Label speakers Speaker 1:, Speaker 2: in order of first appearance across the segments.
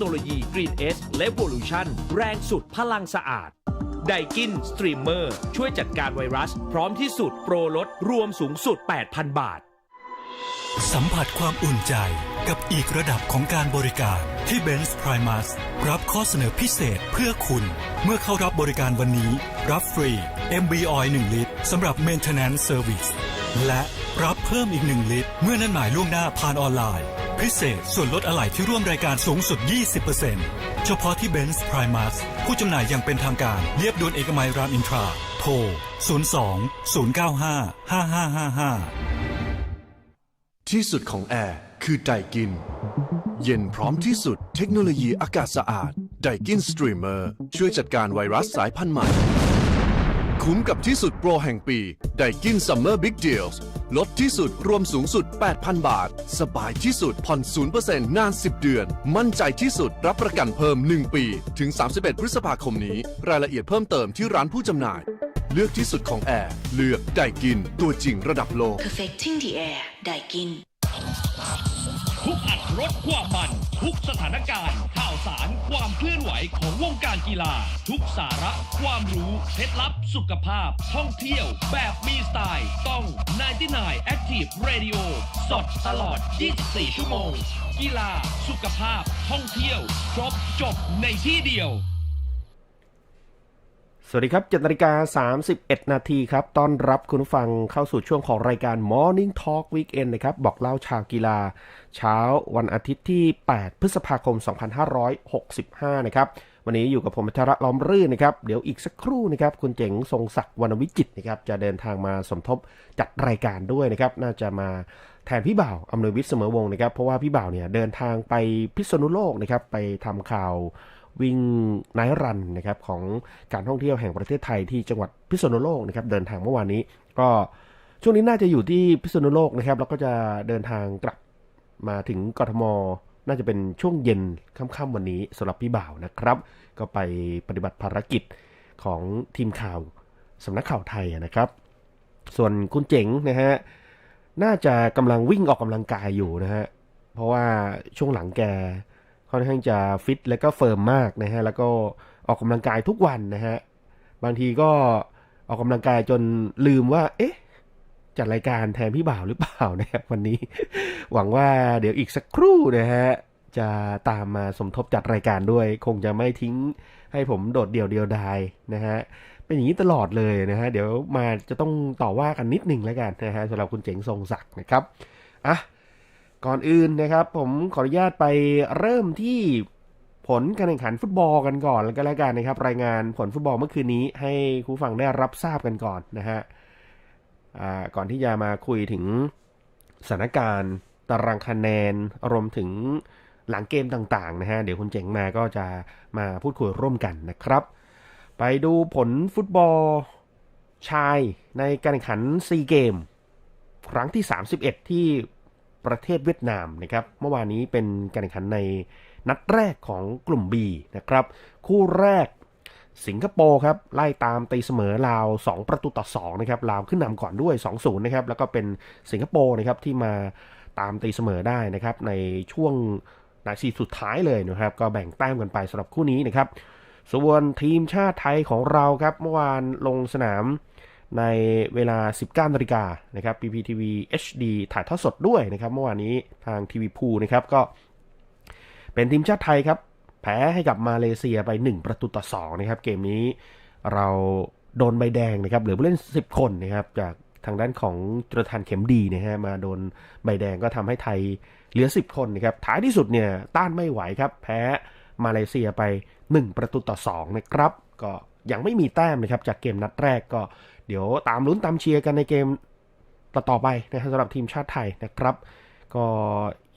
Speaker 1: โนโลยี Green S Revolution แรงสุดพลังสะอาดไดกินสตรีมเมอร์ช่วยจัดการไวรัส พร้อมที่สุดโปรลดรวมสูงสุด 8,000 บาท
Speaker 2: สัมผัสความอุ่นใจกับอีกระดับของการบริการที่ Benz Primus รับข้อเสนอพิเศษเพื่อคุณ เมื่อเข้ารับบริการวันนี้ รับฟรี MB Oil 1 ลิตรสำหรับ Maintenance Service และรับเพิ่มอีก 1 ลิตร เมื่อนัดหมายล่วงหน้าผ่านออนไลน์ พิเศษ ส่วนลดอะไหล่ที่ร่วมรายการสูงสุด 20%เฉพาะที่ Benz Primus ผู้จำหน่ายอย่างเป็นทางการเรียบด่วนเอกมัยรามอินทรา โทร 02 095 5555
Speaker 3: ที่สุดของแอร์คือไดกิน เย็นพร้อมที่สุด เทคโนโลยีอากาศสะอาดไดกินสตรีมเมอร์ช่วยจัดการไวรัสสายพันธุ์ใหม่ คุ้มกับที่สุดโปรแห่งปีไดกินซัมเมอร์บิ๊กเดลส์ลดที่สุดรวมสูงสุด 8,000 บาท สบายที่สุด ผ่อน 0%นาน 10 เดือน มั่นใจที่สุดรับประกันเพิ่ม 1 ปี ถึง 31 พฤษภาคมนี้ รายละเอียดเพิ่มเติมที่ร้านผู้จำหน่าย เลือกที่สุดของแอร์ เลือกไดกิน ตัวจริงระดับโลก
Speaker 4: Perfecting the air ไดกิน
Speaker 1: ทุกอัดรถความมัน ทุกสถานการณ์ ข่าวสารความเคลื่อนไหวของวงการกีฬา ทุกสาระ ความรู้เคล็ดลับสุขภาพ ท่องเที่ยวแบบมีสไตล์ ต้อง 99 Active Radio สดตลอด 24 ชั่วโมง กีฬา สุขภาพ ท่องเที่ยว ครบจบในที่เดียว
Speaker 5: สวัสดีครับ7นาฬิกา31 นาทีครับ ต้อนรับคุณผู้ฟังเข้าสู่ช่วงของรายการ Morning Talk Weekend นะครับ บอกเล่าชาวกีฬา เช้าวันอาทิตย์ที่ 8 พฤษภาคม 2565 นะครับ วันนี้อยู่กับผมพัชระล้อมรื่นนะครับ เดี๋ยวอีกสักครู่นะครับ คุณเจ๋งทรงศักดิ์วรรณวิจิตนะครับ จะเดินทางมาสมทบจัดรายการด้วยนะครับ น่าจะมาแทนพี่บ่าวอำนวยวิทย์เสมอวงศ์นะครับ เพราะว่าพี่บ่าวเนี่ยเดินทางไปพิษณุโลกนะครับ ไปทำข่าว วิ่งไนท์รันนะครับของการท่องเที่ยวแห่งประเทศไทยที่จังหวัดพิษณุโลกนะครับเดินทางเมื่อวานนี้ ก็ช่วงนี้น่าจะอยู่ที่พิษณุโลกนะครับแล้วก็จะเดินทางกลับมาถึงกทมน่าจะเป็นช่วงเย็นค่ำๆวันนี้สำหรับพี่บ่าวนะครับ ก็ไปปฏิบัติภารกิจของทีมข่าวสำนักข่าวไทยนะครับ ส่วนคุณเจ๋งนะฮะน่าจะกำลังวิ่งออกกำลังกายอยู่นะฮะเพราะว่าช่วงหลังแก ค่อนข้างจะฟิตและก็เฟิร์มมากนะฮะแล้วก็ออกกำลังกายทุกวันนะฮะบางทีก็ออกกำลังกายจนลืมว่า เอ๊ะจัดรายการแทนพี่บ่าวหรือเปล่านะครับวันนี้ หวังว่าเดี๋ยวอีกสักครู่นะฮะจะตามมาสมทบจัดรายการด้วย คงจะไม่ทิ้งให้ผมโดดเดี่ยวเดียวดายนะฮะเป็นอย่างนี้ตลอดเลยนะฮะเดี๋ยวมาจะต้องต่อว่ากันนิดหนึ่งแล้วกันนะฮะสำหรับคุณเจ๋งทรงศักดิ์นะครับอะ ก่อนอื่นนะครับ ผมขออนุญาตไปเริ่มที่ผลการแข่งขันฟุตบอลกันก่อนแล้วก็แล้วกันนะครับ รายงานผลฟุตบอลเมื่อคืนนี้ ให้คุณผู้ฟังได้รับทราบกันก่อนนะฮะก่อนที่จะมาคุยถึงสถานการณ์ตารางคะแนนรวมถึงหลังเกมต่างๆนะฮะเดี๋ยวคุณเจ๋งมาก็จะมาพูดคุยร่วมกันนะครับ ไปดูผลฟุตบอลชายในการแข่งขันซีเกม ครั้งที่ 31 ที่ ประเทศเวียดนามนะครับ เมื่อวานนี้เป็นการแข่งขันในนัดแรกของกลุ่ม B นะครับ คู่แรกสิงคโปร์ครับ ไล่ตามตีเสมอลาว 2 ประตูต่อ 2 นะครับ ลาวขึ้นนำก่อนด้วย 2-0 นะครับ แล้วก็เป็นสิงคโปร์นะครับที่มาตามตีเสมอได้นะครับ ในช่วงนาทีสุดท้ายเลยนะครับ ก็แบ่งแต้มกันไปสำหรับคู่นี้นะครับ ส่วนทีมชาติไทยของเราครับเมื่อวานลงสนาม ในเวลา 19นาฬิกานะครับ PPTV HD ถ่ายทอดสดด้วยนะครับเมื่อวานนี้ทางทีวีพูนะครับก็เป็นทีมชาติไทยครับ แพ้ให้กับมาเลเซียไป 1 ประตูต่อ2นะครับ เกมนี้เราโดนใบแดงนะครับเหลือผู้เล่น 10 คนนะครับ จากทางด้านของจุลธานเข็มดีนะฮะมาโดนใบแดงก็ทำให้ไทยเหลือ 10 คนนะครับท้ายที่สุดเนี่ยต้านไม่ไหวครับแพ้มาเลเซียไป 1 ประตูต่อ2นะครับก็ยังไม่มีแต้มนะครับจากเกมนัดแรกก็ เดี๋ยวตามลุ้นตามเชียร์กันในเกมต่อๆไปนะครับสำหรับทีมชาติไทยนะครับ ก็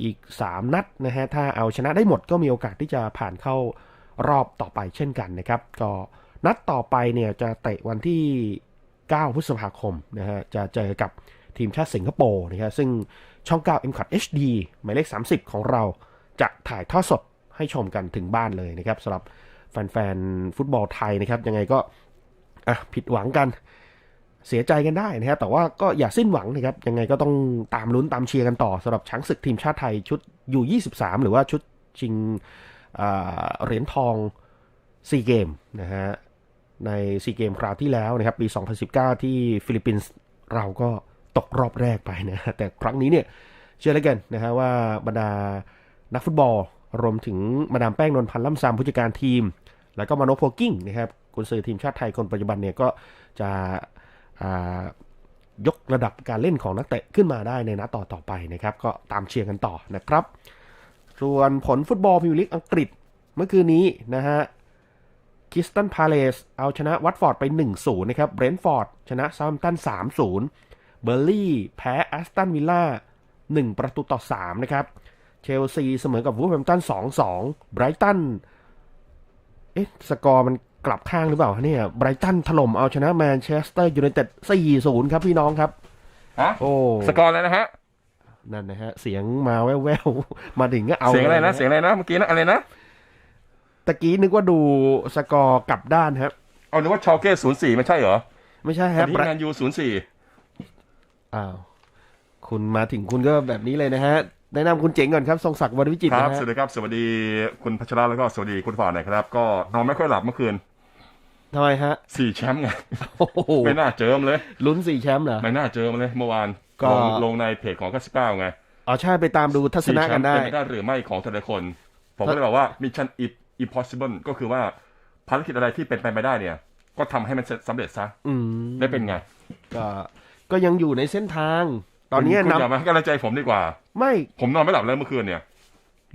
Speaker 5: อีก 3 นัดนะฮะถ้าเอาชนะได้หมดก็มีโอกาสที่จะผ่านเข้ารอบต่อไปเช่นกันนะครับ ก็นัดต่อไปเนี่ยจะเตะวันที่ 9 พฤษภาคมนะฮะจะเจอกับทีมชาติสิงคโปร์นะครับซึ่งช่อง 9 m c o t HD หมายเลข 30 ของเราจะถ่ายทอดสดให้ชมกันถึงบ้านเลยนะครับสำหรับแฟนๆ ฟุตบอลไทยนะครับ ยังไงก็อะผิดหวังกัน เสียใจกันได้นะครับแต่ว่าก็อย่าสิ้นหวังนะครับยังไงก็ต้องตามลุ้นตามเชียร์กันต่อสำหรับช้างศึกทีมชาติไทยชุดอยู่23หรือว่าชุดชิงเหรียญทองซีเกมนะฮะในซีเกมคราวที่แล้วนะครับปี 2019 ที่ฟิลิปปินส์เราก็ตกรอบแรกไปนะฮะแต่ครั้งนี้เนี่ยเชื่อแล้วกันนะฮะว่าบรรดานักฟุตบอล รวมถึงมาดามแป้งนนพันธ์ล่ำซามผู้จัดการทีม แล้วก็มาโนโพกิ้งนะครับกุนซือทีมชาติไทยคนปัจจุบันเนี่ยก็จะ ยกระดับการเล่นของนักเตะขึ้นมาได้ในนัดต่อต่อไปนะครับ ก็ตามเชียร์กันต่อนะครับ ส่วนผลฟุตบอลพรีเมียร์ลีกอังกฤษเมื่อคืนนี้นะฮะคิสตันพาเลสเอาชนะวัตฟอร์ดไป 1-0 นะครับเบรนท์ฟอร์ดชนะซามตัน 3-0 เบอร์ลี่แพ้แอสตันวิลล่า 1 ประตูต่อ 3 นะครับ เชลซีเสมอกับวูฟแฮมตัน 2-2 ไบรตัน เอ๊ะ สกอร์มัน กลับข้างหรือเปล่าเนี่ยไบรตันถล่มเอาชนะแมนเชสเตอร์ยูไนเต็ด4-0ครับพี่น้องครับ
Speaker 6: ฮะ
Speaker 5: โอ้
Speaker 6: สกอร์อะไรนะฮะ
Speaker 5: นั่นนะฮะ เสียงมาแว่วๆ มาถึงก็เอา
Speaker 6: เสียงอะไร
Speaker 5: ล
Speaker 6: นะ เสียงอะไรนะ เมื่อกี้นะอะไรนะ
Speaker 5: ตะกี้นึกว่าดูสกอร์กลับด้านครับ
Speaker 6: เอานึกว่าชอเก้ศูนย์สี่ไม่ใช่เหรอ
Speaker 5: ไม่ใช่
Speaker 6: ต
Speaker 5: ครั
Speaker 6: อบนนี้
Speaker 5: ไบร
Speaker 6: แมนยูศูนย์สี่
Speaker 5: อ้าว คุณมาถึงคุณก็แบบนี้เลยนะฮะแนะนำคุณเจ๋งก่อนครับ ทรงศักดิ์วรวิจิตร
Speaker 6: ครับ
Speaker 5: นะ
Speaker 6: ส
Speaker 5: ฮะ
Speaker 6: วัสดีครับ สวัสดีคุณพัชระแล้วก็สวัสดีคุณฟอร์ดหน่อยครับ ก็นอนไม่ค่อยหลับเมื่อคืน
Speaker 5: ทำไมฮะ
Speaker 6: สี่แชมป์ไง
Speaker 5: โอ้โห
Speaker 6: ไม่น่าเจิมเลย
Speaker 5: ลุ้นสี่แชมป์เหรอ
Speaker 6: ไม่น่าเจิมเลย เมื่อวาน
Speaker 5: ก็
Speaker 6: ลงลงในเพจของก้าสิบเก้าไง
Speaker 5: อ๋อ ใช่ไปตามดูทัศ
Speaker 6: สี่
Speaker 5: นะ
Speaker 6: แช
Speaker 5: กั
Speaker 6: ม
Speaker 5: น
Speaker 6: ป์
Speaker 5: ได้
Speaker 6: เป็นไปได้หรือไม่ของแต่ละคน ผมก็เลยบอกว่า mission impossible ก็คือว่าภารกิจอะไรที่เป็นไปไม่ได้เนี่ย ก็ทำให้มันสำเร็จซะ
Speaker 5: อืม
Speaker 6: ได้เป็นไง
Speaker 5: ก็ก็ยังอยู่ในเส้นทาง ตอนนี้
Speaker 6: คุณ
Speaker 5: น
Speaker 6: อย่ามาให้กำลังใจผมดีกว่าำ
Speaker 5: ไม่
Speaker 6: ผมนอนไม่หลับเลยเมื่อคืนเนี่ย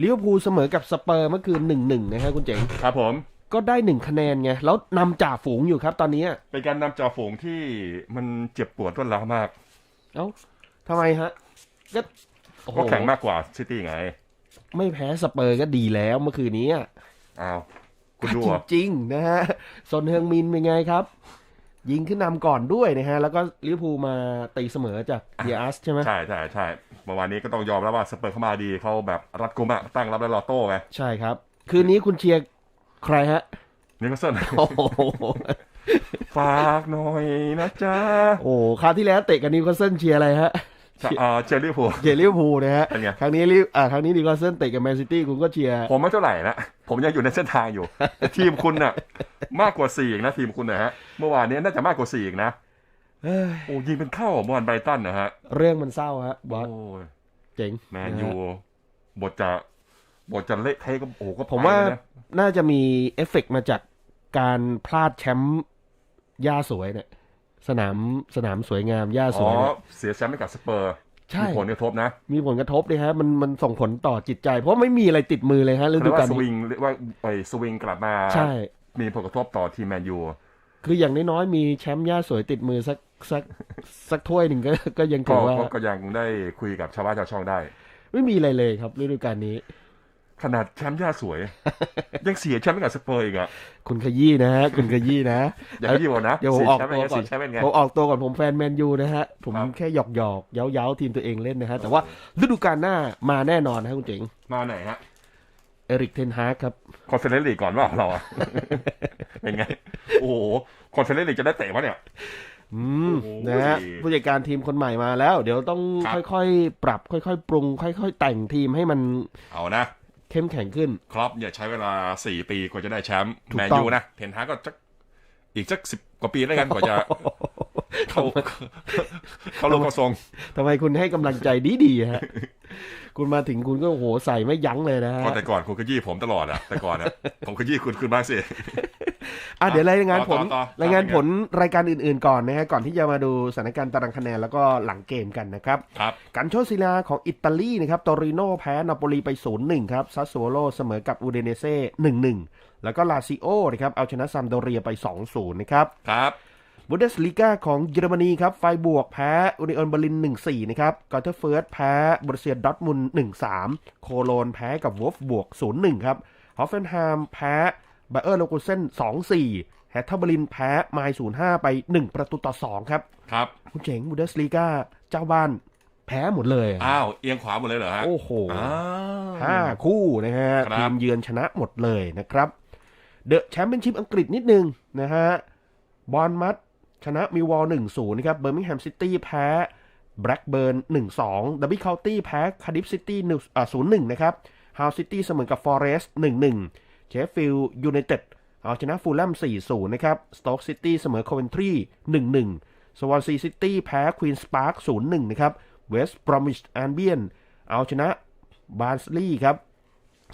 Speaker 5: ลิเวอร์พูลเสมอกับสเปอร์เมื่อคืนหนึ่งหนึ่งนะฮะคุณเจ๋ง
Speaker 6: ครับผม
Speaker 5: ก็ได้หนึ่งคะแนนไง แล้วนำจ่าฝูงอยู่ครับตอนนี้
Speaker 6: เป็นการนำจ่าฝูงที่มันเจ็บปวดรวดร้าวมาก
Speaker 5: เอ้าทำไมฮะ ก็โอ้โห
Speaker 6: ก็แข่งมากกว่าซิตี้ไง
Speaker 5: ไม่แพ้สเปอร์ก็ดีแล้วเมื่อคืนนี้อะ
Speaker 6: อ้าวคุณดู
Speaker 5: จ
Speaker 6: เหรอ
Speaker 5: ริงๆนะฮะซนเฮงมินเป็นไงครับ ยิงขึ้นนำก่อนด้วยนะฮะ แล้วก็ลิเวอร์พูลมาตีเสมอจากเดียสใช่ไหม
Speaker 6: ใช่ใช่ใช่เมื่อวานนี้ก็ต้องยอมรับว่าสเปอร์เข้ามาดีเขาแบบรัดกุมอะตั้งรับแล้วรอโต้ไง
Speaker 5: ใช่ครับ คืนนี้คุณเชียร์ ใครฮะ
Speaker 6: นิวคาสเซิล
Speaker 5: โอ้โห
Speaker 6: ฝากหน่อยนะจ๊ะ
Speaker 5: โอ้โหคราวที่แล้วเตะกับนิวคาสเซิลเชียร์อะไรฮะ
Speaker 6: อ่าเชอรี่พูล
Speaker 5: เชียร์ลิเวอร์พูลนะฮะ
Speaker 6: เป็นไง
Speaker 5: ครั้งนี้ลิอ่าครั้งนี้นิวคาสเซิลเตะกับแมนซิตี้คุณก็เชียร์
Speaker 6: ผมไม่เท่าไหร่นะ ผมยังอยู่ในเส้นทางอยู่ ทีมคุณน่ะ มากกว่าสี่อีกนะทีมคุณนะฮะ เมื่อวานนี้น่าจะมากกว่าสี่อีกนะ
Speaker 5: เอ้ย
Speaker 6: โอ้ยิงเป็นเข้าเมื่อวานไบรตันนะฮะ
Speaker 5: เรื่องมันเศร้าฮะบอส
Speaker 6: โอ้ย
Speaker 5: เจ๋ง
Speaker 6: แมน
Speaker 5: นะ
Speaker 6: ยู
Speaker 5: ฮะ
Speaker 6: บทจะ บทจะเละเทะก็โอ้โหก็ไป
Speaker 5: ผมว่า
Speaker 6: เลยนะ
Speaker 5: น่าจะมีเอฟเฟกต์มาจากการพลาดแชมป์หญ้าสวยเนี่ย สนามสนามสวยงามหญ้าส
Speaker 6: อ๋อ
Speaker 5: วยเนี่ย
Speaker 6: เสียแชมป์ให้กับสเปอร์
Speaker 5: ใช่
Speaker 6: มีผลกระทบนะ
Speaker 5: มีผลกระทบเลยฮะ มันมันส่งผลต่อจิตใจ เพราะไม่มีอะไรติดมือเลยฮะฤ
Speaker 6: เรี
Speaker 5: ดู
Speaker 6: ยก
Speaker 5: กา
Speaker 6: ว่า
Speaker 5: ล
Speaker 6: สวิ
Speaker 5: นี้
Speaker 6: งเรียกว่าไอ้สวิงกลับมา
Speaker 5: ใช่
Speaker 6: มีผลกระทบต่อทีมแมนยู
Speaker 5: คืออย่างน้อยๆมีแชมป์หญ้าสวยติดมือสักสักสักถ้วยหนึ่งก็ก็ยัง
Speaker 6: ก็
Speaker 5: ถือว่า
Speaker 6: ก็ก็ยังได้คุยกับชาวบ้านชาวช่องได้
Speaker 5: ไม่มีอะไรเลยครับฤดูกาลนี้
Speaker 6: ขนาดแชมป์ย่าสวย ยังเสียแชมป์ให้กับสเปอร์อีกอะ
Speaker 5: คุณขยี้นะฮะคุณขยี้นะ
Speaker 6: อย่าให้ดีกว่านะ
Speaker 5: เดี๋ยวผม
Speaker 6: เสีย
Speaker 5: ออก
Speaker 6: แชมป์
Speaker 5: ตัว
Speaker 6: เป็นไง
Speaker 5: ก่อน
Speaker 6: เสียแชมป์เป็นไง
Speaker 5: ผมออกตัวก่อนผมแฟนแมนยูนะฮะ ผม
Speaker 6: ครับ
Speaker 5: แค่หยอกหยอกเย้าเย้าๆทีมตัวเองเล่นนะฮะ แต่ว่าฤดูกาลหน้ามาแน่นอนนะคุณเจ๋ง
Speaker 6: มาไหนฮะ
Speaker 5: เอริกเทนฮากครับ
Speaker 6: คอนเฟอเรนซ์ลีกก่อนว่าเราอะเป็นไง โอ้โห คอนเฟอเรนซ์ลีกจะได้เตะวะเนี่ย
Speaker 5: อืม
Speaker 6: โอ้โห
Speaker 5: นะฮะผู้จัดการทีมคนใหม่มาแล้ว เดี๋ยวต้อง
Speaker 6: ครับ
Speaker 5: ค่อยๆ ปรับ ค่อยๆ ปรุง ค่อย ๆ แต่งทีมให้มัน
Speaker 6: เอานะ
Speaker 5: เข้มแข็งขึ้น
Speaker 6: ครอปเนี่ยใช้เวลาสี่ปีกว่าจะได้แชมป์
Speaker 5: ถูก
Speaker 6: แมน
Speaker 5: ต้อง
Speaker 6: ยูนะเทนฮากก็จักอีกสักสิบกว่าปีแล้วกันกว่าจะเข้าเข้าลงกระทรง
Speaker 5: ทำไมคุณให้กำลังใจดีๆฮะ คุณมาถึงคุณก็โอ้โหใส่ไม่ยั้งเลยนะฮะ
Speaker 6: ก็แต่ก่อนคุณขยี้ผมตลอดอะแต่ก่อนอะผมขยี้คุณคืนบ้างสิ
Speaker 5: อะเดี๋ยวรายงานผล
Speaker 6: ต่อต่อต่อ
Speaker 5: รายงานผลรายการอื่นๆก่อนนะฮะก่อนที่จะมาดูสถานการณ์ตารางคะแนนแล้วก็หลังเกมกันนะครับ
Speaker 6: ครับ
Speaker 5: กันโชซิลาของอิตาลีนะครับตอริโนแพ้นาโปลีไป 0-1 ครับซัสโซโลเสมอกับอูเดเนเซ่1-1 แล้วก็ลาซิโอนะครับเอาชนะซัมโดเรียไป 2-0 นะครับ
Speaker 6: ครับ
Speaker 5: บุนเดสลีกาของเยอรมนีครับไฟบวกแพ้อุนิออนเบอร์ลิน 1-4 นะครับกอเทอร์เฟิร์สแพ้บรูเซียดอร์ทมุนด์1-3 โคโลนแพ้กับวอฟบวก 0-1 ครับฮอฟเฟนไฮม์แพ้ไบเออร์โลกุเซน2-4 แฮตเทอร์เบอร์ลินแพ้ไมล์05 ไป 1 ประตูต่อ 2 ครับ
Speaker 6: ครับ
Speaker 5: คุณเจ๋งบุนเดสลีกาเจ้าบ้านแพ้หมดเลยอะ
Speaker 6: อ้าว เอียงขวาหมดเลยเหรอฮะ
Speaker 5: โอ้โห
Speaker 6: อ้าว
Speaker 5: ห้าคู่นะฮะ
Speaker 6: ครับ
Speaker 5: ทีมเยือนชนะหมดเลยนะครับ เดอะแชมเปี้ยนชิพอังกฤษนิดนึงนะฮะ บอลมัด ชนะมิววอล1-0นะครับเบอร์มิงแฮมซิตี้แพ้แบล็กเบิร์น1-2ดับบิลเคานตี้แพ้คาดิฟซิตี้0-1นะครับฮาวซิตี้เสมอกับฟอเรสต์1-1เชฟฟิลด์ยูไนเต็ดเอาชนะฟูลแลม4-0นะครับสโต๊กซิตี้เสมอคเวนทรี1-1สวอนซีซิตี้แพ้ควีนส์พาร์ค0-1นะครับเวสต์บรอมิชแอนเบียนเอาชนะบาร์นสลีย์ครับ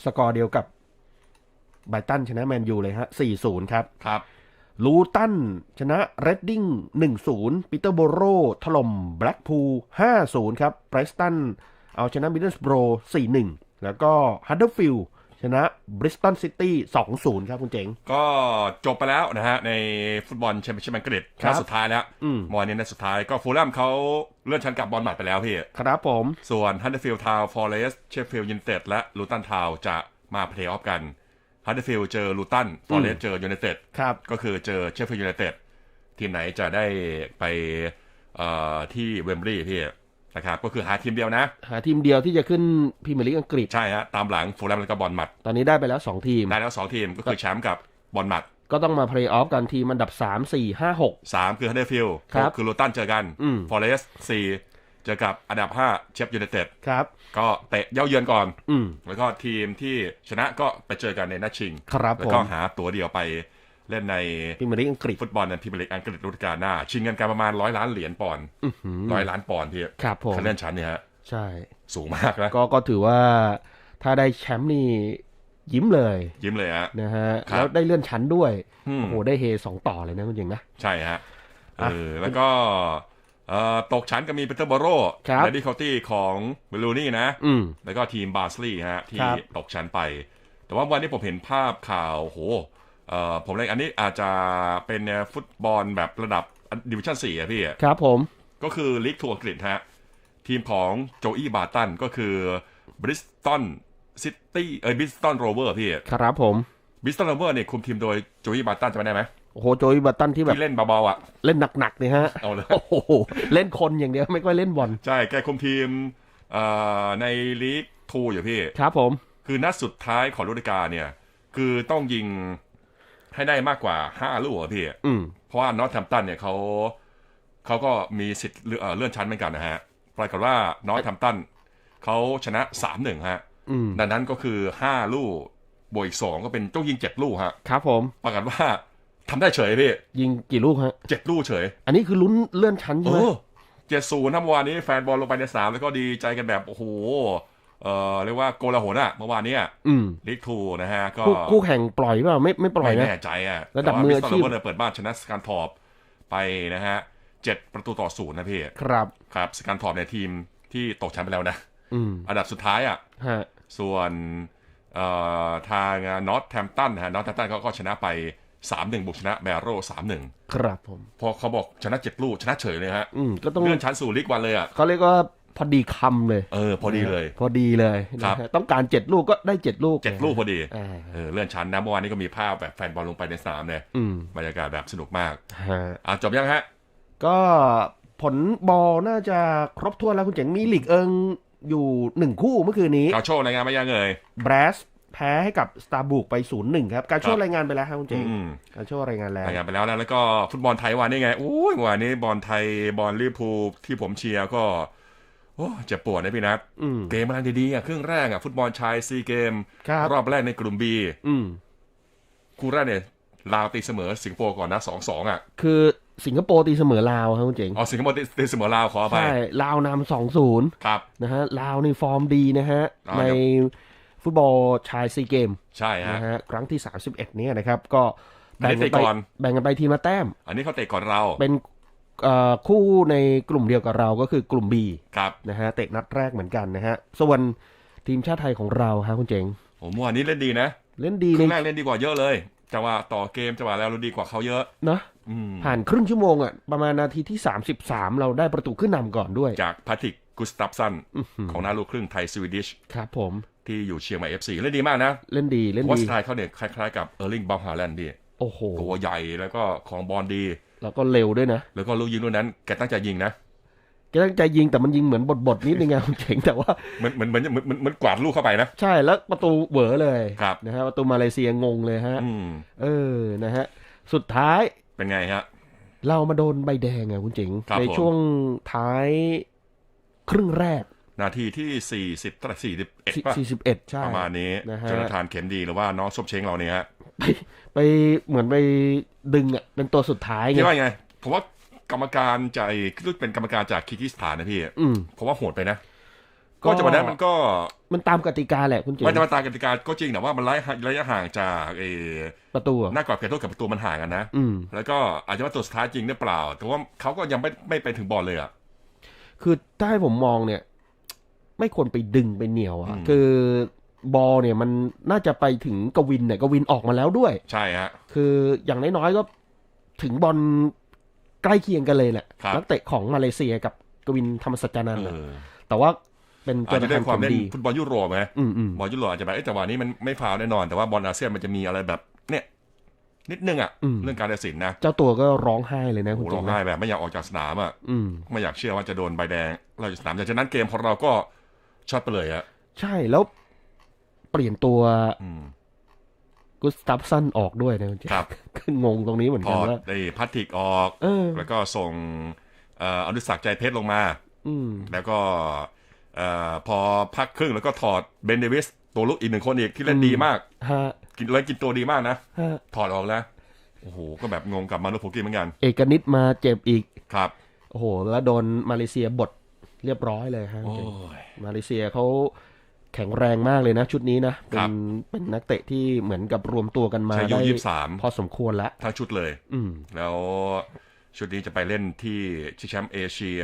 Speaker 5: สกอร์เดียวกับไบรตันชนะแมนยูเลยฮะ4-0ครับ
Speaker 6: ครับ
Speaker 5: ลูตัน ชนะเรดดิ้ง 1-0 ปีเตอร์โบโรถล่มแบล็กพูล 5-0 ครับไบรสตัน เอาชนะมิดเดิลสโบร4-1 แล้วก็ฮัตเดอร์ฟิลด์ชนะบริสตันซิตี้2-0 ครับคุณเจ๋ง
Speaker 6: ก็จบไปแล้วนะฮะ ในฟุตบอลแชมเปี้ยนชิพอังกฤษ
Speaker 5: ครับ
Speaker 6: นัดสุดท้ายแล้ว
Speaker 5: อืม
Speaker 6: เมื่อวานนี้นัดสุดท้ายก็ฟูลแลมเขาเลื่อนชั้นกลับบอลหมัดไปแล้วพี่
Speaker 5: ครับผม
Speaker 6: ส่วนฮันเดอร์ฟิลด์ทาวฟอร์เรสเชฟฟิลด์ยูไนเต็ดและลูตันทาวจะมาเพลย์ออฟกัน ฮันเดอร์ฟิลด์เจอลูตันฟอร์เรสเจอยูไนเต็ด
Speaker 5: ครับ
Speaker 6: ก็คือเจอเชฟฟิลด์ยูไนเต็ดทีมไหนจะได้ไปเอ่อที่เวมบลีย์พี่นะครับก็คือหาทีมเดียวนะ
Speaker 5: หาทีมเดียวที่จะขึ้นพรีเมียร์ลีกอังกฤษ
Speaker 6: ใช่ฮะตามหลังฟูลแลมแล้วก็บอลหมัด
Speaker 5: ตอนนี้ได้ไปแล้ว 2 ทีม
Speaker 6: ได้แล้วสองทีมก็คือแชมป์กับบอลหมัด
Speaker 5: ก็ต้องมาเพลย์ออฟกันทีมอันดับ 3 4 5 6
Speaker 6: สามคือฮันเดอร์ฟิลด์
Speaker 5: ครับ
Speaker 6: คือลูตันเจอกัน
Speaker 5: อืม
Speaker 6: ฟอร์เรสสี่ เจอกับอันดับห้าเชฟยูไนเต็ด
Speaker 5: ครับ
Speaker 6: ก็เตะเย้าเยือนก่อน
Speaker 5: อืม
Speaker 6: แล้วก็ทีมที่ชนะก็ไปเจอกันในนัดชิง
Speaker 5: ครับ
Speaker 6: แล้ว
Speaker 5: ผม
Speaker 6: ก็หาตัวเดียวไปเล่นใน
Speaker 5: พรีเมียร์ลีกอังกฤษ
Speaker 6: ฟุตบอลในพรีเมียร์ลีกอังกฤษฤดูกาลหน้า ชิงกันกันประมาณร้อยล้านเหรียญปอนด์ร้อยล้านปอนด์พี่
Speaker 5: ครับผม
Speaker 6: คะแนนชั้นเนี่ยฮะ
Speaker 5: ใช่
Speaker 6: สูงมากนะ
Speaker 5: ก็ก็ถือว่าถ้าได้แชมป์นี่ยิ้มเลย
Speaker 6: ยิ้มเลยฮะ
Speaker 5: นะฮะ
Speaker 6: ครับ
Speaker 5: แล้วได้เลื่อนชั้นด้วย
Speaker 6: อืม
Speaker 5: โอ้โหได้เฮสองต่อเลยนะคุณเจ๋งนะ
Speaker 6: ใช่ฮะเอ
Speaker 5: อะ
Speaker 6: อแล้วก็เอ่อ ตกชั้นก็มีเปเตอร์บอโร
Speaker 5: ครับ
Speaker 6: ในดิคอตี้ของเบลูนี่นะ
Speaker 5: อืม
Speaker 6: แล้วก็ทีมบาร์สลีย์ฮะ ที่
Speaker 5: ครับ
Speaker 6: ตกชั้นไป แต่ว่าวันนี้ผมเห็นภาพข่าวโหเอ่อผมเลยอันนี้อาจจะเป็นฟุตบอลแบบระดับดิวิชั่นสี่อะพี่
Speaker 5: ครับผม
Speaker 6: ก็คือลีกทัวร์อังกฤษฮะ ทีมของโจอี้บาร์ตันก็คือบริสตันซิตี้เอ้ยบริสตันโรเวอร์พี่
Speaker 5: ครับผม
Speaker 6: บริสตันโรเวอร์เนี่ยคุมทีมโดยโจอี้บาร์ตันจำได้ไหม
Speaker 5: โอ้โหโจยบัตตันที่แบบ
Speaker 6: ที่เล่นเบาๆอะ
Speaker 5: เล่นหนักๆเนี่ยฮะ
Speaker 6: เอาเลย
Speaker 5: โอ้โหเล่นคนอย่างเดียวไม่ค่อยเล่นบอล
Speaker 6: ใช่แกคุมทีมเอ่อในลีกทูอยู่พี่
Speaker 5: ครับผม
Speaker 6: คือนัดสุดท้ายของฤดูกาลเนี่ย คือต้องยิงให้ได้มากกว่าห้าลูกอะพี่
Speaker 5: อืม
Speaker 6: เพราะว่านอตแทมตันเนี่ยเขาเขาก็มีสิทธิ์เลื่อนเอ่อเลื่อนชั้นเหมือนกันนะฮะปรากฏว่านอตแทมตันเขาชนะสามหนึ่งฮะ
Speaker 5: อืม
Speaker 6: ดังนั้นก็คือห้าลูกบวกอีกสองก็เป็นต้องยิงเจ็ดลูกฮะ
Speaker 5: ครับผม
Speaker 6: ปรากฏว่า ทำได้เฉยพี่
Speaker 5: ยิงกี่ลูกฮะ
Speaker 6: เจ็ดลูกเฉย
Speaker 5: อันนี้คือลุ้นเลื่อนชั้น
Speaker 6: เอ
Speaker 5: ใช่ไหม
Speaker 6: อเจ็ดศูนย์นะเมื่อวานนี้แฟนบอลลงไปในสนามแล้วก็ดีใจกันแบบ โอ้โหเออเรียกว่าโกลาหลอะเมื่อวานเนี้
Speaker 5: อืม
Speaker 6: ลีกทูนะฮะ ก็
Speaker 5: คู่คู่แข่งปล่อยเปล่าไม่ไม่ปล่อย
Speaker 6: ไม่
Speaker 5: นะ
Speaker 6: แน่ใจอะ
Speaker 5: ระดับมืออาชีพ
Speaker 6: แต่ว่ามิสเตอร์โรเวอร์เปิดบ้านชนะสการทอปไปนะฮะเจ็ดประตูต่อศูนย์นะพี่
Speaker 5: ครับ
Speaker 6: ครับสการทอปในยทีมที่ตกชั้นไปแล้วนะ
Speaker 5: อืม
Speaker 6: อันดับสุดท้ายอะ
Speaker 5: ฮะ
Speaker 6: ส่วนเอ่อทางนอตแทมตันนะฮะนอตแทมตันเขาก็ชนะไป 3-1บุกชนะแบโร่3-1
Speaker 5: ครับผม
Speaker 6: พอเขาบอกชนะเจ็ดลูกชนะเฉยเลยฮะ
Speaker 5: อืมก็ต้อง
Speaker 6: เลื่อนชั้นสู่ลีกวันเลยอะ
Speaker 5: เขาเรียกว่าพอดีคำเลย
Speaker 6: เออ พอดีเลย
Speaker 5: พอดีเลย
Speaker 6: ครั
Speaker 5: นะ
Speaker 6: บ
Speaker 5: ฮะต้องการเจ็ดลูกก็ได้เจ็ดลูก
Speaker 6: เจ็ดลูกพอดี
Speaker 5: อ่า
Speaker 6: เออ เลื่อนชั้นนะ เมื่อวานนี้ก็มีภาพแบบแฟนบอลลงไปในสนามเนี่ย
Speaker 5: อืม
Speaker 6: บรรยากาศแบบสนุกมาก
Speaker 5: ฮะ
Speaker 6: อะจบยังฮะ
Speaker 5: ก็ผลบอลน่าจะครบถ้วนแล้วคุณเจ๋งมีลีกเอิงอยู่หนึ่งคู่เมื่อคืนนี้
Speaker 6: กาโชว์รายงานมายังเอ่ย
Speaker 5: บรส แพ้ให้กับสตาร์บุกไปศูนย์หนึ่งครับการโช
Speaker 6: ครั
Speaker 5: ว์
Speaker 6: บ
Speaker 5: รายงานไปแล้วครับคุณเจ๋ง
Speaker 6: อืม
Speaker 5: การโชว์รายงานแล้ว
Speaker 6: รายงานไปแล้วนะแล้วก็ฟุตบอลไทยวันนี้ไงอุ้ยวันนี้บอลไทยบอลลิเวอร์พูลที่ผมเชียร์ก็โอ้เจ็บปวดนะพี่นัท
Speaker 5: อืม
Speaker 6: เกมกำลังดีๆอะครึ่งแรกอะฟุตบอลชายซีเกม
Speaker 5: ครับ
Speaker 6: รอบแรกในกลุ่มบี
Speaker 5: อืม
Speaker 6: คู่แรกเนี่ยลาวตีเสมอสิงคโปร์ก่อนนะสองสองอะ
Speaker 5: คือสิงคโปร์ตีเสมอลาวครับคุณเจ๋ง
Speaker 6: อ๋อสิงคโปร์ตีตีเสมอลาวขออภัย
Speaker 5: ใช่ลาวนำสองศูนย์
Speaker 6: ครับ
Speaker 5: นะฮะลาวในฟอร์มดีนะฮะ
Speaker 6: ลาว
Speaker 5: ใน
Speaker 6: เนี่ย
Speaker 5: ฟุตบอลชายซีเกม
Speaker 6: ใช่ฮะ
Speaker 5: นะฮะครั้งที่ 31เนี่ยนะครับ ก็แบ่งกัน
Speaker 6: อันนี้
Speaker 5: ไป
Speaker 6: เตะก่อน
Speaker 5: แบ่งกันไปทีมละแต้ม
Speaker 6: อันนี้เขาเตะก่อนเรา
Speaker 5: เป็นเอ่อคู่ในกลุ่มเดียวกับเราก็คือกลุ่ม B
Speaker 6: ครับ
Speaker 5: นะฮะเตะนัดแรกเหมือนกันนะฮะส่วนทีมชาติไทยของเราฮะคุณเจ๋ง
Speaker 6: ผมเมื่อวานนี้เล่นดีนะ
Speaker 5: เล่นดี
Speaker 6: ค
Speaker 5: ใน
Speaker 6: รึ่งแรกเล่นดีกว่าเยอะเลยจังหวะต่อเกมจังหวะแล้วเราดีกว่าเขาเยอะ
Speaker 5: เนาะ
Speaker 6: อืม
Speaker 5: ผ่านครึ่งชั่วโมงอะประมาณนาทีที่ 33 เราได้ประตูขึ้นนำก่อนด้วย
Speaker 6: จากพาติกกุสตับสันของนาลูกครึ่งไทยสวีดิช
Speaker 5: ครับผม
Speaker 6: ที่อยู่เชียงใหม่ FC เล่นดีมากนะ
Speaker 5: เล่นดีเล่น
Speaker 6: เพราะ
Speaker 5: ดี
Speaker 6: สไตล์เขาเนี่ยคล้ายๆกับเออร์ลิงบอลฮาแลนด์ดิ
Speaker 5: โอ้โห
Speaker 6: ตัวใหญ่แล้วก็ของบอลดี
Speaker 5: แล้วก็เร็วด้วยนะ
Speaker 6: แล้วก็ลูกยิงลูกนั้นแกตั้งใจยิงนะ
Speaker 5: แกตั้งใจยิงแต่มันยิงเหมือนบทๆนิดนึงไงคุณเจ๋งแต่ว่า
Speaker 6: เหมือนเหมือนเหมือนเหมือนเหมือนเหมือนกวาดลูกเข้าไปนะ
Speaker 5: ใช่แล้วประตูเหวอเลย
Speaker 6: ครับ
Speaker 5: นะฮะประตูมาเลเซียงงเลยฮะ
Speaker 6: อืม
Speaker 5: เออนะฮะสุดท้าย
Speaker 6: เป็นไงฮะ
Speaker 5: เรามาโดนใบแดงไงคุณเจ๋ง
Speaker 6: ครับ
Speaker 5: ใน
Speaker 6: ผม
Speaker 5: ช่วงท้ายครึ่งแรก
Speaker 6: นาทีที่ 40เท่าไหร่41ป่ะ
Speaker 5: สี่สิบเอ็ดใช่
Speaker 6: ประมาณนี้
Speaker 5: นะฮะ
Speaker 6: จนทานเข็มดีหรือว่าน้องส้มเช้งเราเนี่ยฮะ
Speaker 5: ไปไปเหมือนไปดึงอะเป็นตัวสุดท้ายไง
Speaker 6: คิดว่าไงผมว่ากรรมการใจคือเป็นกรรมการจากคีร์กิสถานนะพี่
Speaker 5: อืม
Speaker 6: ผมว่าโหดไปนะ
Speaker 5: ก็
Speaker 6: ก็จะวันนั้นมันก็
Speaker 5: มันตามกติกาแหละคุณเจ๋ง
Speaker 6: มันจะมาตามกติกาก็จริงแต่ว่ามันระยะระยะห่างจากเออ
Speaker 5: ประตูอะ
Speaker 6: หน้ากรอบเขตโทษกับประตูมันห่างกันนะ
Speaker 5: อืม
Speaker 6: แล้วก็อาจจะว่าตัวสุดท้ายจริงหรือเปล่า แต่ว่าเขาก็ยังไม่ไม่ไปถึงบอลเลยอะ
Speaker 5: คือถ้าให้ผมมองเนี่ย ไม่ควรไปดึงไปเหนียวอะ
Speaker 6: อืม
Speaker 5: คือบอลเนี่ยมันน่าจะไปถึงกวินเนี่ยกวินออกมาแล้วด้วย
Speaker 6: ใช่ฮะ
Speaker 5: คืออย่างน้อยๆก็ถึงบอลใกล้เคียงกันเลยแหละ
Speaker 6: ครับ
Speaker 5: นักเตะของมาเลเซียกับกวินธรรมสัจจานันท์
Speaker 6: เอ
Speaker 5: น่ะ
Speaker 6: อ
Speaker 5: แต่ว่าเป็น
Speaker 6: อาจจะด้วยความเล่น
Speaker 5: ดี
Speaker 6: ฟุตบอลยุโรปไหม
Speaker 5: อืมอืม
Speaker 6: บอลยุโรปอาจจะแบบเอ้ยแต่วันนี้มันไม่ฟาวแน่นอนแต่ว่าบอลอาเซียนมันจะมีอะไรแบบเนี่ยนิดนึงอะเรื่องการตัดสินนะ
Speaker 5: เจ้าตัวก็ร้องไห้เลยนะ
Speaker 6: โอ้
Speaker 5: คุณ
Speaker 6: โห
Speaker 5: จ
Speaker 6: ร้
Speaker 5: ง
Speaker 6: องไห้แบบไม่อยากออกจากสนามอะ
Speaker 5: อืม
Speaker 6: ไม่อยากเชื่อว่าจะโดนใบแดง เราจากสนามจากนั้นเกมของเราก็ ช็อตไปเลยอะ
Speaker 5: ใช่แล้วเปลี่ยนตัว
Speaker 6: อืม
Speaker 5: กุสตัฟสันออกด้วยนะคุณเจ
Speaker 6: ครับ
Speaker 5: คืองงตรงนี้เหมือน
Speaker 6: พ
Speaker 5: กั
Speaker 6: อน
Speaker 5: ว่า
Speaker 6: ไอ้พัตติกออก
Speaker 5: เออ
Speaker 6: แล้วก็ส่งเอ่ออนุสักดิ์ใจเพชรลงมา
Speaker 5: อืม
Speaker 6: แล้วก็เอ่อพอพักครึ่งแล้วก็ถอดเบนเดวิสตัวลุกอีกหนึ่งคนอีกที่เล่นดีมาก
Speaker 5: ฮะ
Speaker 6: กินเลยกินตัวดีมากนะ
Speaker 5: ฮะ
Speaker 6: ถอดออกแล้วโอ้โห ก็แบบงงกับมานุโพกิเหมือนกัน
Speaker 5: เอกนิตมาเจ็บอีก
Speaker 6: ครับ
Speaker 5: โอ้โห แล้วโดนมาเลเซียบด เรียบร้อยเลยฮะ
Speaker 6: โอ้ย
Speaker 5: มาเลเซียเขาแข็งแรงมากเลยนะชุดนี้นะ เป็
Speaker 6: ครั
Speaker 5: น
Speaker 6: บ
Speaker 5: เป็นนักเตะที่เหมือนกับรวมตัวกันมา
Speaker 6: ใช้อายุ
Speaker 5: ได้
Speaker 6: ยี่สิบสาม
Speaker 5: พอสมควรแล้ว
Speaker 6: ทั้งชุดเลย
Speaker 5: อืม
Speaker 6: แล้วชุดนี้จะไปเล่นที่ชิงแชมป์เอเชีย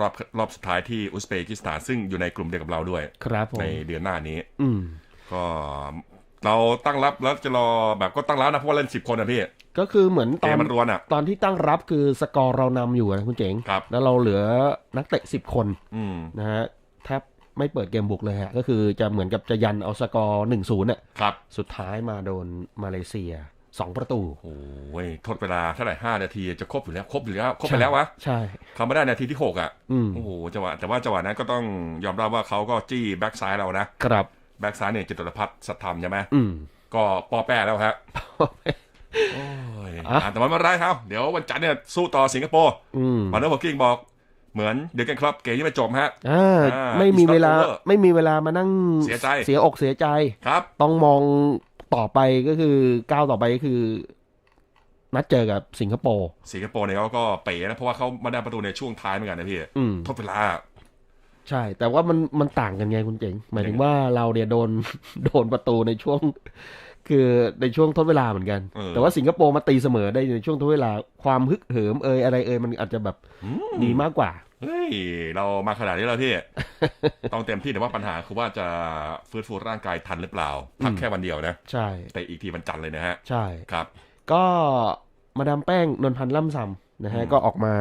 Speaker 6: รอบรอบสุดท้ายที่อุซเบกิสถานซึ่งอยู่ในกลุ่มเดียวกับเราด้วย
Speaker 5: ครับผม
Speaker 6: ในเดือนหน้านี้
Speaker 5: อืม
Speaker 6: ก็ เราตั้งรับแล้วจะรอแบบก็ตั้งรับนะเพราะว่าเล่นสิบคนนะพี่
Speaker 5: ก็คือเหมือนต
Speaker 6: เก
Speaker 5: อ
Speaker 6: ม
Speaker 5: น
Speaker 6: มันรวนอะ
Speaker 5: ตอนที่ตั้งรับคือสกอร์เรานำอยู่นะคุณเจ๋ง
Speaker 6: ครับ
Speaker 5: แล้วเราเหลือนักเตะสิบคน
Speaker 6: อืม
Speaker 5: นะฮะแทบไม่เปิดเกมบุกเลยฮะก็คือจะเหมือนกับจะยันเอาสกอร์หนึ่งศูนย์น่ะ
Speaker 6: ครับ
Speaker 5: สุดท้ายมาโดนมาเลเซียสองประตู
Speaker 6: โอ้ยทดเวลาเท่าไหร่ห้านาทีจะครบอยู่แล้วครบอยู่แล้วครบไปแล้ววะ
Speaker 5: ใช่
Speaker 6: เขาไม่ได้นาทีที่หกอะ
Speaker 5: อืม
Speaker 6: โอ้โหจังหวะแต่ว่าจังหวะนั้นก็ต้องยอมรับว่าเขาก็จี้แบ็กซ้ายเรานะครับ แบ็กซ้ายเนี่ยจิตรพัฒน์สัตย์ธรรมใช่ไหม
Speaker 5: อืม
Speaker 6: ก็ปอแป้แล้วฮะโอ้ย
Speaker 5: อะ
Speaker 6: อะแต่ว่าไม่เป็นไรครับ เดี๋ยววันจันทร์เนี่ยสู้ต่อสิงคโปร์
Speaker 5: อืม
Speaker 6: มาโนโพกิ้งบอกเหมือนเดี๋ยวกันครับ เกมยังไม่จบฮะ
Speaker 5: อ่า
Speaker 6: อ่า
Speaker 5: ไม่มีเวลา
Speaker 6: It's not over
Speaker 5: ไม่มีเวลามานั่ง
Speaker 6: เสียใจ
Speaker 5: เสียอกเสียใจ
Speaker 6: ครับ
Speaker 5: ต้องมองต่อไปก็คือก้าวต่อไปก็คือ นัดเจอกับสิงคโปร์
Speaker 6: สิงคโปร์เนี่ยเขาก็เป๋นะเพราะว่าเขามาได้ประตูในช่วงท้ายเหมือนกันนะพี่
Speaker 5: อืม
Speaker 6: ทดเวลา
Speaker 5: ใช่ แต่ว่ามันมันต่างกันไงคุณเจ๋ง หมายถึงว่าเราเนี่ยโดนโดนประตูในช่วง คือในช่วงทดเวลาเหมือนกัน
Speaker 6: เออ
Speaker 5: แต่ว่าสิงคโปร์มาตีเสมอได้ในช่วงทดเวลาความฮึกเหิมเอยอะไรเอยมันอาจจะแบบดีมากกว่า
Speaker 6: เฮ้ยเรามาขนาดนี้แล้วพี่ ต้องเต็มที่แต่ว่าปัญหาคือว่าจะฟื้นฟูร่างกายทันหรือเปล่าพักแค่วันเดียวนะ
Speaker 5: ใช่
Speaker 6: แต่อีกทีวันจันทร์เลยนะฮะ
Speaker 5: ใช่
Speaker 6: ครับ
Speaker 5: ก็มาดามแป้งนนพันธ์ล่ำซำนะฮะ
Speaker 6: อืม
Speaker 5: ก็ออกมา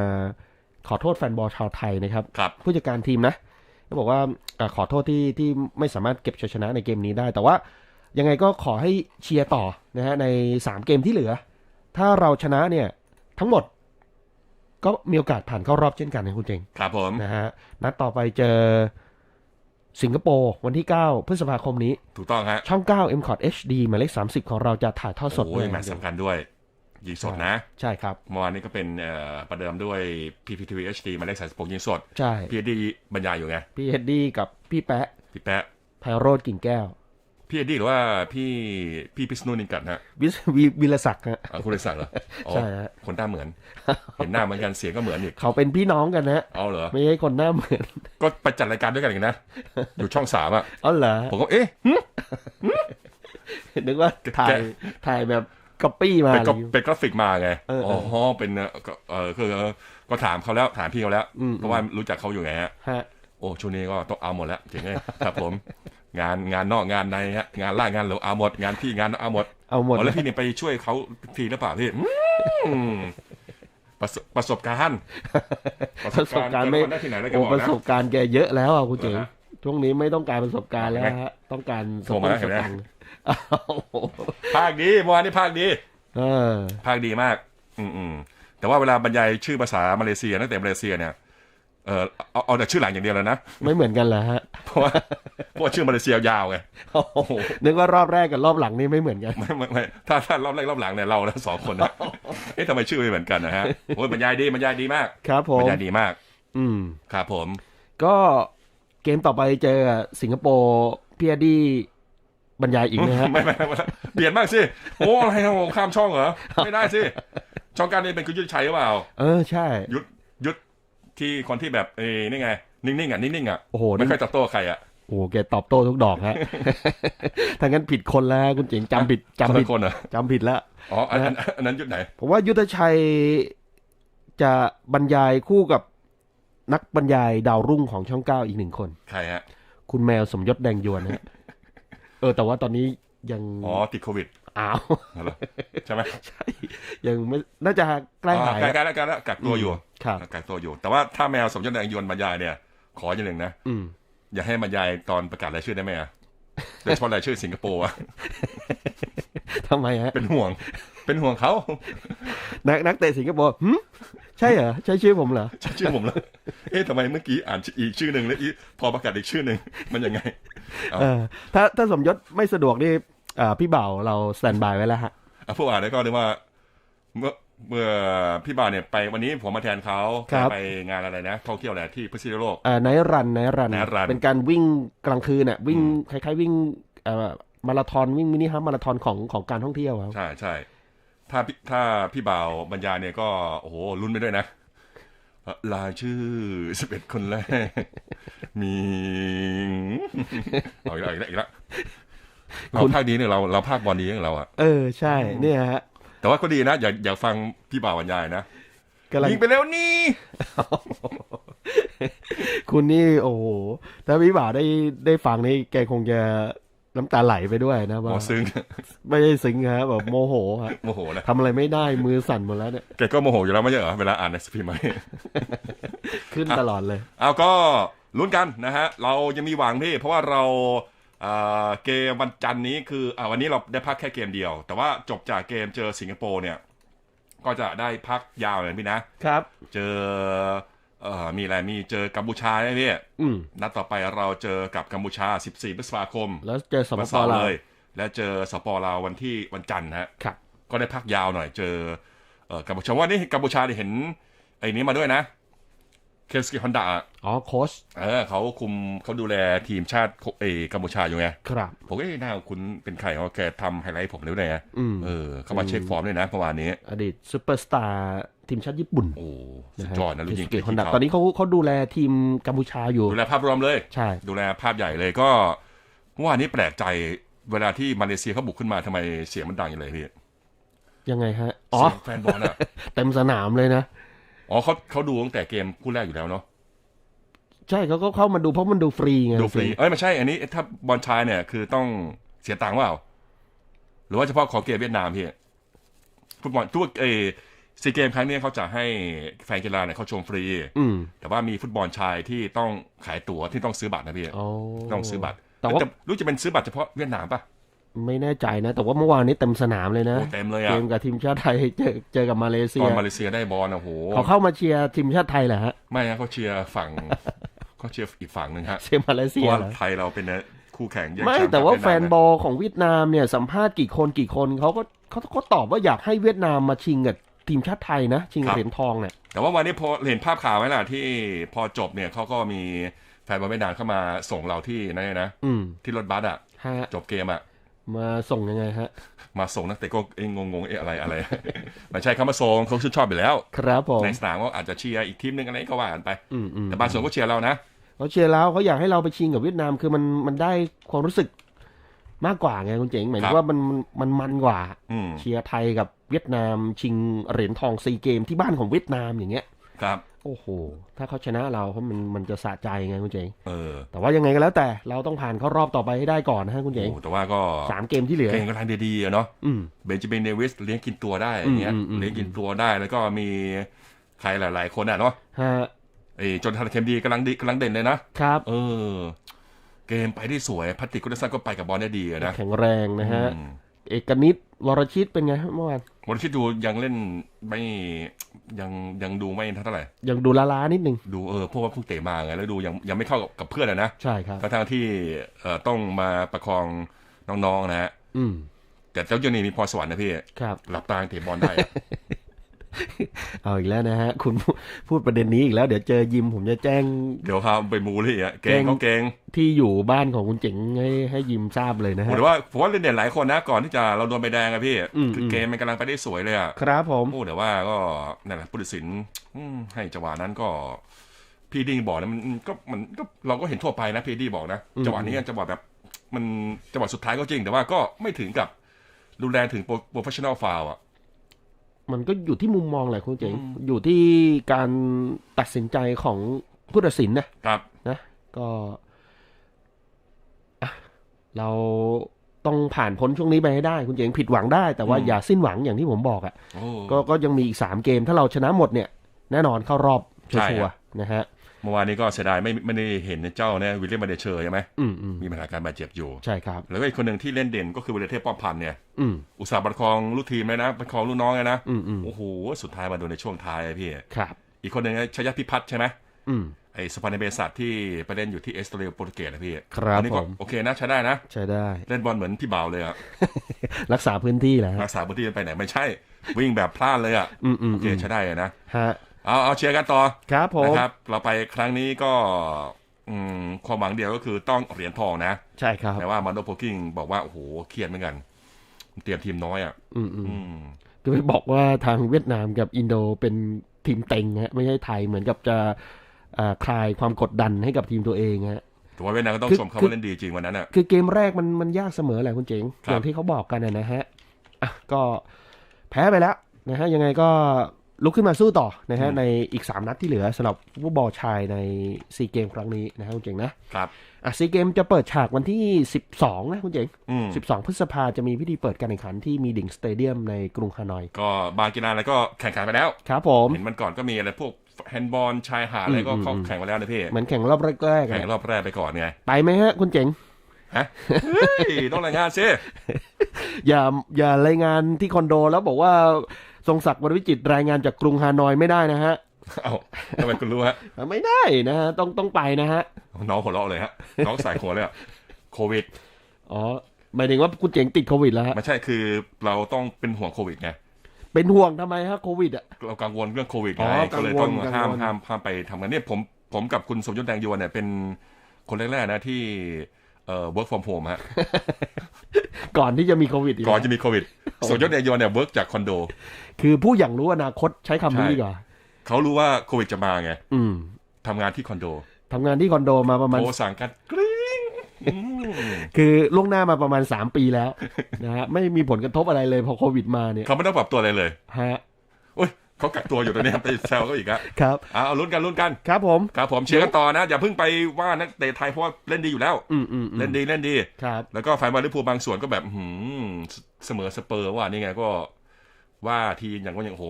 Speaker 5: ขอโทษแฟนบอลชาวไทยนะครับ
Speaker 6: ครับ
Speaker 5: ผู้จัดการทีมนะ ก็บอกว่าอาขอโทษที่ที่ไม่สามารถเก็บชัยชนะในเกมนี้ได้ แต่ว่ายังไงก็ขอให้เชียร์ต่อนะฮะในสามเกมที่เหลือ ถ้าเราชนะเนี่ยทั้งหมดก็มีโอกาสผ่านเข้ารอบเช่นกันนะคุณเจง
Speaker 6: ครับผม
Speaker 5: นะฮะนัดต่อไปเจอสิงคโปร์วันที่ 9 พฤษภาคมนี้
Speaker 6: ถูกต้องฮะ
Speaker 5: ช่อง 9 m c o t HD หมายเลข 30 ของเราจะถ่ายทอดสด
Speaker 6: โอ้
Speaker 5: ด้วยย
Speaker 6: แมตช์สำคัญด้วย ยิงสดนะ
Speaker 5: ใช่ครับ
Speaker 6: เมื่อวานนี้ก็เป็นเอ่อประเดิมด้วย PPTV HD หมายเลขสายสปงยิงสด
Speaker 5: ใช่
Speaker 6: พี่ดีบรรยายอยู่ไง
Speaker 5: พี่เฮดดี้กับพี่แปะ
Speaker 6: พี่แปะ
Speaker 5: ไพโรดกิ่งแก้ว
Speaker 6: พี่เอ็ดดี้หรือว่าพี่พี่พิษณุนินกัดฮะ
Speaker 5: วิสวิวิลศักดิ์ฮะ
Speaker 6: อ่าคุณได้สั่งเหรออ๋อ
Speaker 5: ใช่ฮะ
Speaker 6: คนหน้าเหมือน เห็นหน้าเหมือนกันเสียงก็เหมือนอีก
Speaker 5: เขาเป็นพี่น้องกันนะ
Speaker 6: เอาเหรอ
Speaker 5: ไม่ใช่คนหน้าเหมือน
Speaker 6: ก็ไปจัดรายการด้วยกันอีกนะอยู่ช่องสามอะ
Speaker 5: อ๋อเหรอ
Speaker 6: ผมก็เอ๊ะ
Speaker 5: นึกว่าถ่าย
Speaker 6: แก
Speaker 5: ถ่ายแบบ ก๊อปปี้มา
Speaker 6: เป็นก็
Speaker 5: อะไรอย่างงี้
Speaker 6: เป็นกราฟิกมาไง
Speaker 5: เออเอ
Speaker 6: อ๋
Speaker 5: อ
Speaker 6: อเป็นเอ่อก็เออคือก็ถามเขาแล้วถามพี่เขาแล้ว
Speaker 5: อืม
Speaker 6: เพราะว่ารู้จักเขาอยู่ไงฮะ
Speaker 5: ฮะ
Speaker 6: โอ้ช่วงนี้ก็ต้องเอาหมดแล้วจริงไหมครับผม งานงานนอกงานในฮะงานล่างงานเหลวเอาหมด งานพี่งานเอาหมด
Speaker 5: เอาหมด
Speaker 6: อ๋อแล้วพี่เนี่ยไปช่วยเขาทีหรือเปล่าพี่อืมประสบประสบการณ์
Speaker 5: ประสบการณ์ไม่
Speaker 6: เกินคนได้ที่ไหนแล้วแก
Speaker 5: โอ้
Speaker 6: บอก
Speaker 5: ประ
Speaker 6: นะ
Speaker 5: สบการณ์แกเยอะแล้วอะคุณเจ๋ง
Speaker 6: เหรอฮะ
Speaker 5: ช่วงนี้ไม่ต้องการประสบการณ์แล้วฮะต้องการส
Speaker 6: โทรมาแล้วเห็นไหม
Speaker 5: ตังค์อ้าว
Speaker 6: ภาคดีเมื่อวานนี้ภาคดี
Speaker 5: เออ
Speaker 6: ภาคดีมากอืมอืมแต่ว่าเวลาบรรยายชื่อภาษามาเลเซียนักเตะมาเลเซียเนี่ยเออเอาเอาแต่ชื่อหลังอย่างเดียวเลยนะ
Speaker 5: ไม่เหมือนกันเหรอฮะ
Speaker 6: เพราะว่าเพราะว่าชื่อมาเลเซียยาวไง
Speaker 5: โอ้โหนึกว่ารอบแรกกับรอบหลังนี่ไม่เหมือนกัน
Speaker 6: ไม่ไม่ไม่ถ้าถ้ารอบแรกรอบหลังเนี่ยเราแล้วสองคนนะเอ๊ะทำไมชื่อไม่เหมือนกันนะฮะโอ้ยบรรยายดีบรรยายดีมาก
Speaker 5: ครับผ
Speaker 6: บร
Speaker 5: ม
Speaker 6: รยายดีมาก
Speaker 5: อืม
Speaker 6: ครับผม
Speaker 5: ก็เเกมต่อไปเจอสิงคโปร์พี่อดี้ บรรยายอีกนะฮะ
Speaker 6: ไม่ไม่ไม่เปลี่ยนบ้างสิโอ้อะไรนะผมข้ามช่องเหรอไม่ได้สิช่องการนี้เป็นคุณยุทธชัยหรือเปล่า
Speaker 5: เออใช่
Speaker 6: ยุทธยุทธที่คนที่แบบเอ้นี่ไง นิ่งๆอะนิ่งๆอะ
Speaker 5: โอ้โห
Speaker 6: ไม่
Speaker 5: นี่
Speaker 6: ค่อยตอบโต้ใครอะ
Speaker 5: โอ้โหแกตอบโต้ทุกดอกฮะถ้างั้นผิดคนแล้วคุณเจ๋งจำผิดจำ
Speaker 6: คน
Speaker 5: ผิด
Speaker 6: ละคนเหรอ
Speaker 5: จำผิดแล้ว
Speaker 6: อ๋ออันอันอันนั้นยุทธไหน
Speaker 5: ผมว่ายุทธชัยจะบรรยายคู่กับนักบรรยายดาวรุ่งของช่องเก้าอีกหนึ่งคน
Speaker 6: ใครฮะ
Speaker 5: คุณแมวสมยศแดงยวนนะฮะ เออ แต่ว่าตอนนี้ยัง
Speaker 6: อ๋อติดโควิด
Speaker 5: อ้าว
Speaker 6: เหรอใช่ไหม
Speaker 5: ใช่ยังไม่น่าจะใกล้
Speaker 6: อ๋อ
Speaker 5: หาย
Speaker 6: ใกล้ใกล้แล้วใกล้แล้วกักตัวอยู่
Speaker 5: ครับ
Speaker 6: กักตัวอยู่ แต่ว่าถ้าแมวสมยศแดงยวนบรรยายเนี่ย ขออย่างหนึ่งนะ
Speaker 5: อืม
Speaker 6: อย่าให้บรรยายตอนประกาศรายชื่อได้ไหมอะโดยเฉพาะรายชื่อสิงคโปร์อะ
Speaker 5: ทำไมฮะ
Speaker 6: เป็นห่วง เป็นห่วงเขา
Speaker 5: นักนักเตะสิงคโปร์หึ ใช่เหรอใช่ชื่อผมเหรอ
Speaker 6: ใช่ชื่อผมแล้วเอ๊ะทำไมเมื่อกี้อ่านอีกชื่อหนึ่งแล้วอีพอประกาศอีกชื่อหนึ่งมันยังไงเอา
Speaker 5: เออถ้าถ้าสมยศไม่สะดวกนี่อ่าพี่เบ่าวเราสแตนบายไว้แล้วฮะ
Speaker 6: อะผู้อ่านแล้วก็เรียกว่า เมื่อเมื่อพี่บ่าวเนี่ยไปวันนี้ผมมาแทนเขา
Speaker 5: ครับ
Speaker 6: ไปงานอะไรนะท่องเที่ยวแหละที่พิษณุโลก
Speaker 5: อ่าไนท์รันไนท์รัน
Speaker 6: Night Run
Speaker 5: เป็นการวิ่งกลางคืนน่ะวิ่ง
Speaker 6: อืม
Speaker 5: คล้ายๆวิ่งเอ่อมาราธอนวิ่งมินิฮัมมาราธอนของของการท่องเที่ยวครับ
Speaker 6: ใช่ใช่ ถ้าพี่ถ้าพี่บ่าวบรรยายเนี่ยก็โอ้โหลุ้นไปด้วยนะเอ่อรายชื่อสิบเอ็ดคนแรก มีเอาอีกแล้วอีกแล้วอีกแล้วเราภาคดีเนี่ยเราเราภาคบอลดีของเราอะ
Speaker 5: เออใช่ เนี่ยฮะ
Speaker 6: แต่ว่าก็ดีนะ อย่าอย่าฟังพี่บ่าวบรรยายนะ
Speaker 5: กำลัง
Speaker 6: ยิงไปแล้วนี่
Speaker 5: คุณนี่โอ้โหถ้าพี่บ่าวได้ได้ฟังนี่แกคงจะ น้ำตาไหลไปด้วยนะ
Speaker 6: หม
Speaker 5: ว่า
Speaker 6: อซึ้ง
Speaker 5: ไม่ได้ซึ้งฮะแบบโมโหฮะ
Speaker 6: โมโหนะ
Speaker 5: ทำอะไรไม่ได้มือสั่นหมดแล้วเนี่ย
Speaker 6: แกก็โมโหอยู่แล้วไม่ใช่เหรอเวลาอ่านในสพีไหม
Speaker 5: ขึ้นตลอดเลย
Speaker 6: เอาก็ลุ้นกันนะฮะ เรายังมีหวังพี่ เพราะว่าเราเอ่อเกมวันจันทร์นี้คืออ่าวันนี้เราได้พักแค่เกมเดียว แต่ว่าจบจากเกมเจอสิงคโปร์เนี่ย ก็จะได้พักยาวเลยพี่นะ
Speaker 5: ครับ
Speaker 6: เจอ เอ่อมีอะไรมีเจอกัมพูชาใช่ไหมพี่
Speaker 5: อืม
Speaker 6: นัดต่อไปเราเจอกับกัมพูชา 14พฤษภาคม
Speaker 5: แล้วเจอสป
Speaker 6: วัน
Speaker 5: ป
Speaker 6: เสาร์
Speaker 5: ลาว
Speaker 6: เลย และเจอสปอลาววันที่วันจันทร์นะฮะ
Speaker 5: ครับ
Speaker 6: ก็ได้พักยาวหน่อยเจอเอ่อกัมพูชาว่านี่กัมพูชาเนี่ยเห็นไอ้นี้มาด้วยนะ เคสกิฮอนดา
Speaker 5: อ๋อโค้ช
Speaker 6: เออเขาคุมเขาดูแลทีมชาติเออกัมพูชาอยู่ไง
Speaker 5: ครับ
Speaker 6: ผมก็เอ๊ะหน้าคุณเป็นใครเขาแกทำไฮไลท์ผมด้วยไง
Speaker 5: อืม
Speaker 6: เออ เขามาเช็คฟอร์มด้วยนะเมื่อวานนี้
Speaker 5: อดีตซูเปอร์สตาร์ทีมชาติญี่ปุ่น
Speaker 6: โอ้สุดยอดนะลูกยิง
Speaker 5: เกตฮอนดา
Speaker 6: ที่
Speaker 5: ตอนนี้เขาเขาดูแลทีมกัมพูชาอยู่
Speaker 6: ดูแลภาพรวมเลย
Speaker 5: ใช่
Speaker 6: ดูแลภาพใหญ่เลยก็เมื่อวานนี้แปลกใจเวลาที่มาเลเซียเขาบุกขึ้นมาทำไมเสียงมันดังอย่างไรพี่
Speaker 5: ยังไงฮะ อ๋อ
Speaker 6: เสียงแฟนบอลอะ
Speaker 5: เต็มสนามเลยนะ
Speaker 6: อ๋อเขาเขาดูตั้งแต่เกมคู่แรกอยู่แล้วเนาะ
Speaker 5: ใช่เขาก็เข้ามาดูเพราะมันดูฟรีไง
Speaker 6: ดูฟรีเอ้ยไม่ใช่ อันนี้ถ้าบอลชายเนี่ยคือต้องเสียตังค์เปล่าหรือว่าเฉพาะของเกมเวียดนามพี่ฟุตบอลทุกเอซีเกมครั้งนี้เขาจะให้แฟนกีฬาเนี่ยเขาชมฟรี
Speaker 5: อืม
Speaker 6: แต่ว่ามีฟุตบอลชายที่ต้องขายตั๋วที่ต้องซื้อบัตรนะพี่
Speaker 5: อ๋อ
Speaker 6: ต้องซื้อบัตร
Speaker 5: แต่ว่า
Speaker 6: รู้จะเป็นซื้อบัตรเฉพาะเวียดนามปะ
Speaker 5: ไม่แน่ใจนะ แต่ว่าเมื่อวานนี้เต็มสนามเลยนะ
Speaker 6: โอ้เต็มเลย
Speaker 5: เก
Speaker 6: อะ
Speaker 5: มกับทีมชาติไทยเจอเจอกับมาเลเซี
Speaker 6: ต
Speaker 5: ย
Speaker 6: อนมาเลเซียได้บอลนะโห
Speaker 5: เขาเข้ามาเชียร์ทีมชาติไทยเหรอฮะ
Speaker 6: ไม่นะเขาเชียร์ฝั่งเขาเชียร์อีกฝั่งหนึ่งฮะ
Speaker 5: เชียร์มาเล
Speaker 6: เพ
Speaker 5: เซีย
Speaker 6: ราะว่า
Speaker 5: เหรอ
Speaker 6: ไทยเราเป็นคู่แข่งแย่ง
Speaker 5: ไม่
Speaker 6: ชป์
Speaker 5: แต่ว่า
Speaker 6: กับ
Speaker 5: แฟ
Speaker 6: เย
Speaker 5: น
Speaker 6: ดมะ
Speaker 5: บอลของเวียดนามเนี่ยสัมภาษณ์กี่คนกี่คนเขาก็เขาก็ตอบว่าอยากให้เวียดนามมาชิงกับทีมชาติไทยนะ ชิงเหรียญทองเนี่ย
Speaker 6: แต่ว่าวันนี้พอเห็นภาพข่าวไหมล่ะที่พอจบเนี่ยเขาก็มีแฟนบอลเวียดนามเข้ามาส่งเราที่นั่นนะ
Speaker 5: อืม
Speaker 6: ที่รถบัสอะ
Speaker 5: ฮะ
Speaker 6: จบเกมอะ
Speaker 5: มาส่งยังไงฮะ
Speaker 6: มาส่งนักเตะก็เองงงๆเอ๊ะอะไรอะไรไม่ใช่เขามาส่งเขาชื่นชอบอยู่แล้ว
Speaker 5: ครับผม
Speaker 6: ในสนามก็อาจจะเชียร์อีกทีมหนึงอะไรก็ว่ากันไป
Speaker 5: อืมอืม
Speaker 6: แต่บางส่วนก็เชียร์เรานะ
Speaker 5: เขาเชียร์แล้วเขาอยากให้เราไปชิงกับเวียดนามคือมันมันได้ความรู้สึกมากกว่าไงคุณเจ๋งหมาย
Speaker 6: ครั
Speaker 5: ถึ
Speaker 6: บ
Speaker 5: งว่ามันมันมันมันกว่า
Speaker 6: อืม
Speaker 5: เชียร์ไทยกับเวียดนามชิงเหรียญทองซีเกมที่บ้านของเวียดนามอย่างเงี้ย
Speaker 6: ครับ
Speaker 5: โอ้โห ถ้าเขาชนะเราเพราะมันมันจะสะใจไงคุณเจ๋ง
Speaker 6: เออ
Speaker 5: แต่ว่ายังไงก็แล้วแต่เราต้องผ่านเข้ารอบต่อไปให้ได้ก่อนนะฮะคุณเจ๋ง
Speaker 6: โอ้แต่ว่าก็
Speaker 5: สามเกมที่เหลือ
Speaker 6: เก่งกำลังดีๆอะเนาะ
Speaker 5: อืม
Speaker 6: เบนจามินเดวิสเลี้ยงกินตัวได้อย่างเงี้ย
Speaker 5: อืมอืมอืม
Speaker 6: เลี้ยงกินตัวได้แล้วก็มีใครหลายๆคนอะเนาะ
Speaker 5: ฮะ
Speaker 6: ไอ้จนทันเคมดีกำลังดีกำลังเด่นเลยนะ
Speaker 5: ครับ
Speaker 6: เออ เกมไปได้สวยพัตติกุลสันก็ไปกับบอลได้ดีอะนะ
Speaker 5: แข็งแรงนะฮะ
Speaker 6: อืม
Speaker 5: เอกนิตวรชิตเป็นไงฮะเมื่อวาน
Speaker 6: วันที่ดูยังเล่นไม่ยังยังดูไม่เท่าไหร่
Speaker 5: ยังดูล้าๆนิดนึง
Speaker 6: ดูเออพวกว่าเพิ่งเตะมาไงแล้วดูยังยังไม่เข้ากับกับเพื่อนอะนะ
Speaker 5: ใช่ครับ
Speaker 6: ทั้งๆที่เอ่อต้องมาประคองน้องๆนะฮะ
Speaker 5: อืม
Speaker 6: แต่เจ้าเจนี่มีพรสวรรค์นะพี่
Speaker 5: ครับ
Speaker 6: หลับตาเตะบอลได้อะ
Speaker 5: เอาอีกแล้วนะฮะ คุณพูพูดประเด็นนี้อีกแล้ว เดี๋ยวเจอยิมผมจะแจ้ง
Speaker 6: เดี๋ยวพาไปมูลี่อะเก่ง
Speaker 5: เก่ง
Speaker 6: เขาเก่ง
Speaker 5: ที่อยู่บ้านของคุณเจ๋งให้ให้ยิมทราบเลยนะ
Speaker 6: โอ้
Speaker 5: ฮะ
Speaker 6: แต่ว่าผมว่าเล่นเด่นหลายคนนะก่อนที่จะเราโดนใบแดงอะพี่
Speaker 5: อืม
Speaker 6: คือเกมมันกำลังไปได้สวยเลยอะ
Speaker 5: ครับผม
Speaker 6: โอ้แต่ว่าก็นั่นแหละผู้ตัดสินอืมให้จังหวะนั้นก็พี่ดิ้งบอกนะมันก็มันก็เราก็เห็นทั่วไปนะพี่ดิ้งบอกนะจังหวะนี้จังหวะแบบ มันจังหวะสุดท้ายก็จริง แต่ว่าก็ไม่ถึงกับรุนแรงถึงโปรเฟชชั่นอลฟาวอะ
Speaker 5: มันก็อยู่ที่มุมมองแหละคุณเจ๋ง อยู่ที่การตัดสินใจของผู้ตัดสินนะครับนะก็อะเราต้องผ่านพ้นช่วงนี้ไปให้ได้ คุณเจ๋งผิดหวังได้ แต่ว่า
Speaker 6: อืม
Speaker 5: อย่าสิ้นหวังอย่างที่ผมบอกอะ
Speaker 6: โอ้
Speaker 5: ก็ก็ยังมีอีกสามเกมถ้าเราชนะหมดเนี่ย แน่นอนเข้ารอบ
Speaker 6: ใช่
Speaker 5: ชัว
Speaker 6: ครั
Speaker 5: ร์
Speaker 6: บ
Speaker 5: ๆนะฮะ
Speaker 6: เมื่อวานนี้ก็เสียดายไม่ไม่ได้เห็นเจ้าเนี่ยวิลเลียมมาเดเชอร์ใช่ไหม
Speaker 5: อืมอืม
Speaker 6: มีปัญหาการบาดเจ็บอยู่
Speaker 5: ใช่ครับ
Speaker 6: แล้วก็อีกคนหนึ่งที่เล่นเด่นก็คือวิลเลเทพป้อมพันธ์เนี่ย
Speaker 5: อืม
Speaker 6: อุตสาห์ประคองลูกทีมเลยนะประคองลูกน้องเลยนะ
Speaker 5: อืมอืม
Speaker 6: โอ้โหสุดท้ายมาโดนในช่วงท้ายอะพี่
Speaker 5: ครับ
Speaker 6: อีกคนหนึ่งนะชยพิพัฒน์ใช่ไหม
Speaker 5: อืม
Speaker 6: ไอ้สปานเนเบสัตที่ไปเล่นอยู่ที่เอสโตเรียโปรตุเกสนะพี่
Speaker 5: ครับ
Speaker 6: นนี้ก็
Speaker 5: ผม
Speaker 6: โอเคนะ ใช้ได้นะ
Speaker 5: ใช้ได้
Speaker 6: เล่นบอลเหมือนพี่บ่าวเลยอะ
Speaker 5: รักษาพื้นที่แหละฮะ
Speaker 6: รักษาพื้นที่ไปไหนไม่ใช่ วิ่งแบบพลาดเลยอะ
Speaker 5: อืมอืม
Speaker 6: โอเคใช้ได้อะนะ
Speaker 5: ฮะ
Speaker 6: เอาเอาเชียร์กันต่อ
Speaker 5: ครับผม
Speaker 6: นะครับ เราไปครั้งนี้ก็อืมความหวังเดียวก็คือต้องเหรียญทองนะ
Speaker 5: ใช่ครับ
Speaker 6: แต่ว่ามันโดโพกิ้งบอกว่า โอ้โหเครียดเหมือนกัน เตรียมทีมน้อยอะ
Speaker 5: อืมอืม
Speaker 6: อืม
Speaker 5: คือไปบอกว่าทางเวียดนามกับอินโดเป็นทีมเต็งฮะไม่ใช่ไทยเหมือนกับจะอ่าคลายความกดดันให้กับทีมตัวเองฮะ
Speaker 6: แต่ว่าเวียดนามก็ต้อง
Speaker 5: คือ
Speaker 6: ชมเขา
Speaker 5: คือ
Speaker 6: ว่าเล่นดีจริงวันนั้นอะ
Speaker 5: คือเกมแรกมันมันยากเสมอแหละคุณเจ๋ง
Speaker 6: ครับ
Speaker 5: อย่างที่เขาบอกกันนะนะฮะอะก็แพ้ไปแล้วนะฮะยังไงก็ ลุกขึ้นมาสู้ต่อนะฮะในอีก 3 นัดที่เหลือสำหรับฟุตบอลชายในซีเกมครั้งนี้นะฮะคุณเจ๋งนะครับอะซีเกมจะเปิดฉากวันที่ 12 นะคุณเจ๋ง
Speaker 6: อืม
Speaker 5: 12 พฤษภาจะมีพิธีเปิดการแข่งขันที่มีดิ่งสเตเดียมในกรุงฮานอย
Speaker 6: ก็บางกีฬาอะไรก็แข่งขันไปแล้ว
Speaker 5: ครับผม
Speaker 6: เห็นมันก่อนก็มีอะไรพวกแฮนด์บอลชายหาดอะไรก็
Speaker 5: อืม
Speaker 6: เขา
Speaker 5: อืม
Speaker 6: แข่งไปแล้วนะพี่
Speaker 5: เหมือนแข่งรอบแรกๆ
Speaker 6: แข่ง
Speaker 5: อะ
Speaker 6: รอบแรกไปก่อนไง
Speaker 5: ไปไหมฮะคุณเจ๋ง
Speaker 6: ฮะเฮ้ยต้องรายงานซิ
Speaker 5: อย่าอย่ารายงานที่คอนโดแล้วบอกว่า ทรงศักดิ์วรวิจิตรรายงานจากกรุงฮานอยไม่ได้นะฮะ
Speaker 6: เอ้าทำไมคุณรู้ฮะ
Speaker 5: ไม่ได้นะฮะต้องต้องไปนะฮะ
Speaker 6: น้องหัวเราะเลยฮะน้องสายหัวเลยอะโควิด
Speaker 5: อ๋อหมายถึงว่าคุณเจ๋งติดโควิดแล้วฮะ
Speaker 6: ไม่ใช่คือเราต้องเป็นห่วงโควิดไง
Speaker 5: เป็นห่วงทำไมฮะโควิดอะ
Speaker 6: เรากังวลเรื่องโควิด
Speaker 5: อ๋
Speaker 6: ไง
Speaker 5: อ
Speaker 6: ก็เลย
Speaker 5: กั
Speaker 6: ต้อง
Speaker 5: งวล
Speaker 6: ห้าม
Speaker 5: กังวล
Speaker 6: ห้ามห้ามไปทำงานเนี่ยผมผมกับคุณสมยศแดงยวนเนี่ยเป็นคนแรกๆนะที่ เอ่อ work from home ฮะ
Speaker 5: ก่อนที่จะมีโควิดอี
Speaker 6: ก่อนจะมีโควิดสมยศแดงยวนเนี่ย work จากคอนโด
Speaker 5: คือผู้อย่างรู้อนาคตใช้คำนี้
Speaker 6: ใช่
Speaker 5: ดีกว่า
Speaker 6: เขารู้ว่าโควิดจะมาไง
Speaker 5: อืม
Speaker 6: ทำงานที่คอนโด
Speaker 5: ทำงานที่คอนโดมาประมาณ
Speaker 6: โทรสั่งกันกริ๊งอืม
Speaker 5: คือล่วงหน้ามาประมาณ3ปีแล้วนะฮะไม่มีผลกระทบอะไรเลยพอโควิดมาเนี่ย
Speaker 6: เขาไม่ต้องปรับตัวอะไรเลย
Speaker 5: ฮะ
Speaker 6: โอ้ย เขากักตัวอยู่ตอนนี้ไปแซวเขาอีกอะ
Speaker 5: ครับ
Speaker 6: เอาเอาลุ้นกันลุ้นกัน
Speaker 5: ครับผม
Speaker 6: ครับผมเชียร์กันต่อนะ อย่าเพิ่งไปว่านักเตะไทยเพราะว่าเล่นดีอยู่แล้ว
Speaker 5: อืมอืมอืม
Speaker 6: เล่นดีเล่นดี
Speaker 5: ครับ
Speaker 6: แล้วก็แฟนบอลลิเวอร์พูลบางส่วนก็แบบหืมเสมอสเปอร์ว่านี่ไงก็ว่าทีอย่างว่าอย่างโห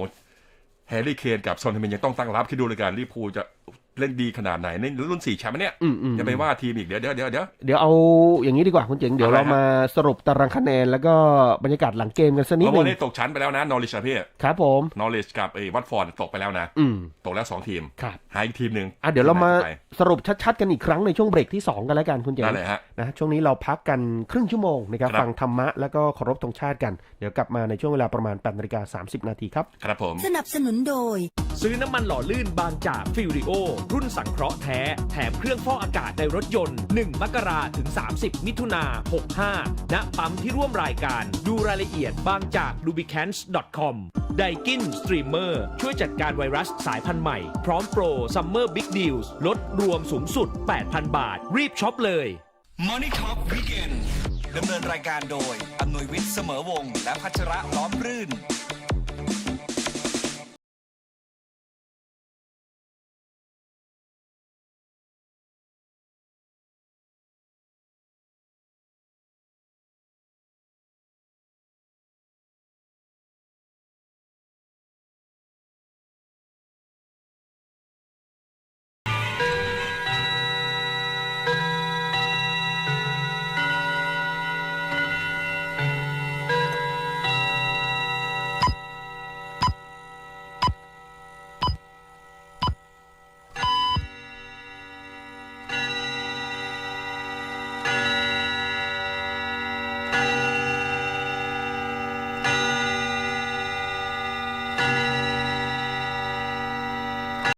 Speaker 6: แฮร์รี่เคนกับซอนเทเมนยังต้องตั้งรับคิดดูเลยกันลิเวอร์พูลจะ เล่นดีขนาดไหนในรุ่นสี่แชมป์เนี่ย
Speaker 5: อืมอืม
Speaker 6: อย่าไปว่าทีมอีกเดี๋ยวเดี๋ยวเดี๋ยวเดี๋ยว
Speaker 5: เดี๋ยวเอาอย่างนี้ดีกว่าคุณเจ๋งเดี๋ยว
Speaker 6: อะไร
Speaker 5: เรา
Speaker 6: ฮะ
Speaker 5: มาสรุปตารางคะแนนแล้วก็บรรยากาศหลังเกมกันสักนิด
Speaker 6: เพราะ
Speaker 5: หนึ
Speaker 6: ว่างนี่ตกชั้นไปแล้วนะนอริชอะพี่
Speaker 5: ครับผม
Speaker 6: นอริชกับไอ้วัตฟอร์ดตกไปแล้วนะ
Speaker 5: อืม
Speaker 6: ตกแล้วสองทีม
Speaker 5: ครับ
Speaker 6: หาอีกทีมหนึ่ง
Speaker 5: อะเดี๋ยวเรามา
Speaker 6: ทีไหนจะไป
Speaker 5: สรุปชัดๆกันอีกครั้งในช่วงเบรกที่2กันแล้วกันคุณเจ๋ง
Speaker 6: ได้เลยฮะ
Speaker 5: นะช่วงนี้เราพักกันครึ่งชั่วโมงนะครับ
Speaker 6: ครับ
Speaker 5: ฟังธรรมะแล้วก็เคารพธงชาติกันเดี๋ยวกลับมาในช่วงเวลาประมาณ8นาฬิกา30 นาทีครับ
Speaker 6: ครับผม
Speaker 4: สนับสนุนโดย
Speaker 1: ซื้อน้ำมันหล่อลื่นบางจากฟิลริโอรุ่นสังเคราะห์แท้ แถมเครื่องฟอกอากาศในรถยนต์ 1 มกราถึง 30 มิถุนา65 ณ ปั๊มที่ร่วมรายการ ดูรายละเอียดบางจาก lubricants.com ไดกินสตรีมเมอร์ช่วยจัดการไวรัสสายพันธุ์ใหม่ พร้อมโปรซัมเมอร์บิ๊กดีลลดรวมสูงสุด 8,000 บาท รีบช็อปเลย
Speaker 7: Money Talk Weekend ดำเนินรายการโดยอำนวยวิทย์เสมอวงศ์และพัชระล้อมรื่น